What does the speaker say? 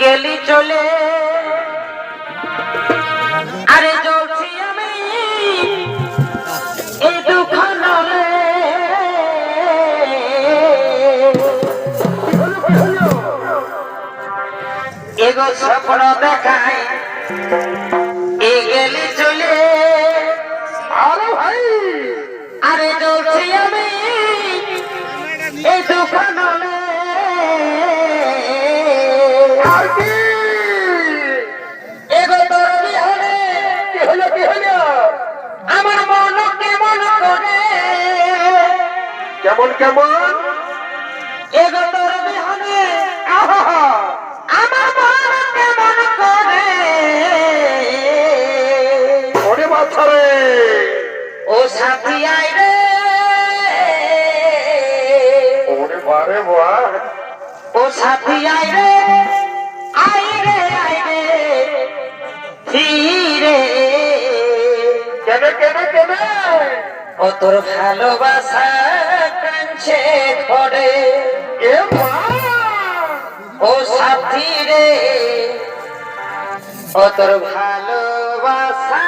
গেলি চলে। আরে জ্বলছি আমি এই দুঃখ নলে এগো স্বপ্ন দেখাই এ গেলি চলে। আরে ভাই। আরে জ্বলছি আমি এই দুঃখ নলে বাচ্চা রে। ও সাথী আই রে। ওরে বারে বাহ ও সাথী আই রে আই রে আই রে। ফিরে কেন কেন কেন? ও তোর ভালোবাসা ও সাথী রে ও তোর ভালোবাসা